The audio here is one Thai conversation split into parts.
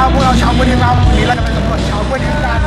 ครับพวกเราชาวกล้วยดิบครับวันนี้เราจะไปสำรวจชาวกล้วยดิบกัน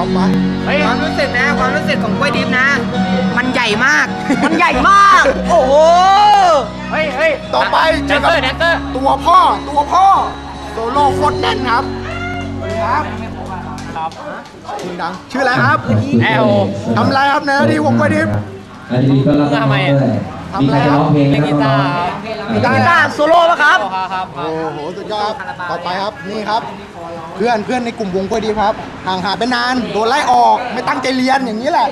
ต่อไปความรู้สึกนะ ความรู้สึกของกล้วยดิบนะ มันใหญ่มาก มันใหญ่มาก โอ้โห เฮ้ยเฮ้ยต่อไปแดเจอนเซกัอร์แดนเซอร์ตัวพ่อ ตัวพ่อ โซโล่โคตรแน่นครับสวัสดีครับครับคุณดัง ชื่ออะไรครับแอลทำอะไรครับในหน้าที่วงกล้วยดิบอันนี้ก็รับทำไมอะมีใครร้องเพลงเล่นกีตาร์มีได้ กีตาร์โซโล่ปะครับ ครับครับคโอ้รับโหสุดยอดครับต่อไปครับนี่ครับ เพื่อนเพื่อนในกลุ่มวงกล้วยดิบครับห่างหายไปนานโดนไล่ออกไม่ตั้งใจเรียนอย่างนี้แหละ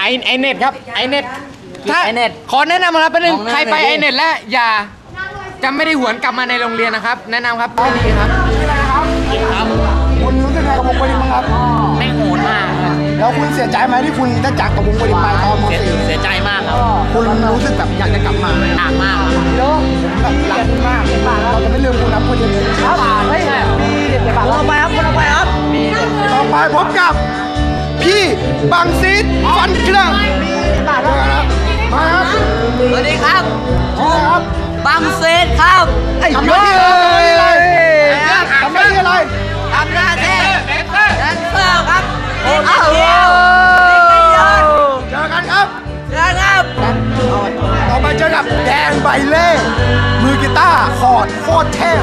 ไอไอเน็ตครับไอเน็ตถ้าไอเน็ตขอแนะนำนะครับประเด็นมองหน้าใครไปหน่อยดิไอเน็ตแล้วอย่าจะไม่ได้หวนกลับมาในโรงเรียนนะครับ แนะนำครับไม่ดีครับชื่ออะไรครับครับคุณรู้สึกไงกับวงกล้วยดิบบ้างครับ แล้วคุณเสียใจไหมที่คุณได้จากกับวงกล้วยดิบไปตอนมเสีย .4 เสียใจมากครับคุณรู้สึกแบบอยากจะกลับมาหนักมากครับแล้วแบบรักคุณมากเราจะไม่ลืมคุณนะกล้วยดิบครับเฮ้ยคนต่อไปครับคนต่อไปครับต่อไปพบกับ พี่บังซีดฟันเครื่องมาครับมาครับสวัสดีครับชื่ออะไรครับบังเซตครับทำหน้าที่อะไรทำหน้าที่อะไรทำหน้าที่แดนเซอร์แดนเซอร์ครับ โอ้โอ้โหโหเจอกันครับเชิญครับ ต่อไปเจอกับแดงใบเล่ มือกีตาร์คอร์ดโคตรเทพ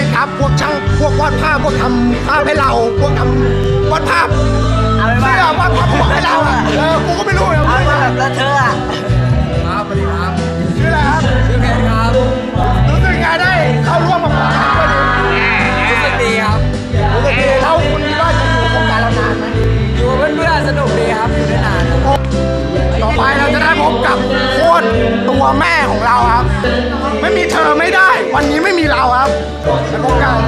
พวกอาร์ติสต์ครับพวกช่างพวกวาดภาพพวกทำภาพให้เราพวกทำวาดภาพเอาไปว่าอะว่าทำหัวให้เราอะเออกูก็ไม่รู้อะเอามาแบบเลอะเทอะอะชื่ออะไรครับชื่อเพชรครับรู้สึกไงได้เข้าร่วมกับโครงการด้วยดิรู้สึกดีครับรู้สึกดีเราคุณคิดว่าจะอยู่โครงการเรานานไหมอยู่กับเพื่อนๆสนุกดีครับอยู่ได้นานต่อไปเราจะได้พบกับโคตรตัวแม่ของเราครับ ไม่มีเธอไม่ได้ วันนี้ไม่มีเราครับ ในโครงการ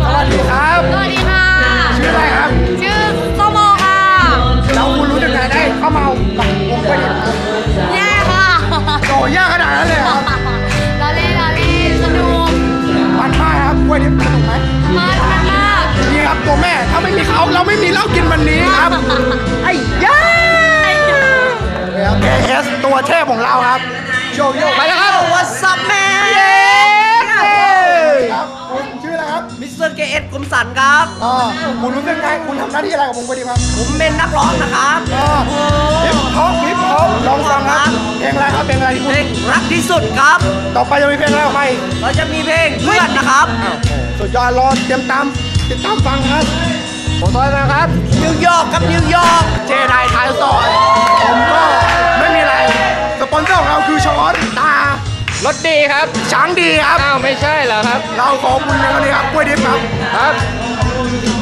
สวัสดีครับ สวัสดีค่ะ ชื่ออะไรครับ ชื่อโซโมค่ะแล้วคุณรู้จักไงได้เข้ามากับวงไปดิแย่ค่ะโตยากขนาดนั้นเลยเหรอครับลาเล่นลาเล่นสนุกมันมากครับกล้วยดิบสนุกไหมมันมันมากนี่ครับตัวแม่ ถ้าไม่มีเขาเราไม่มีเหล้ากินวันนี้ครับ ไอ้ย่าแล้วเคเอสตัวเทพของเราครับ โชว์โยกไปแล้วครับวัสซับแม เตอร์เกเอสคมสันครับ อ่าคุณรู้สึกไงคุณทำหน้าที่อะไรกับวงไปดิครับผมเป็นนักร้องนะครับอ่าฮิปฮอปฮิปฮอปลองฟังครับ เพลงอะไรครับเพลงอะไรที่เพคุณลงรักที่สุดครับ ต่อไปจะมีเพลงอะไรออกมาอีกเราจะมีเพลงเพื่อนนะครับ สุดยอดรอเตรียมตามติดตามฟังครับ ผมต้อยนะครับ นิวยอร์กครับนิวยอร์กเจไดท้ายซอย ผมก็ไม่มีอะไร สปอนเซอร์ของเราคือช้อนตา รถดีครับช้างดีครับ อ้าวไม่ใช่เหรอครับ เราขอบคุณในวันนี้ครับกล้วยดิบครับ ครับ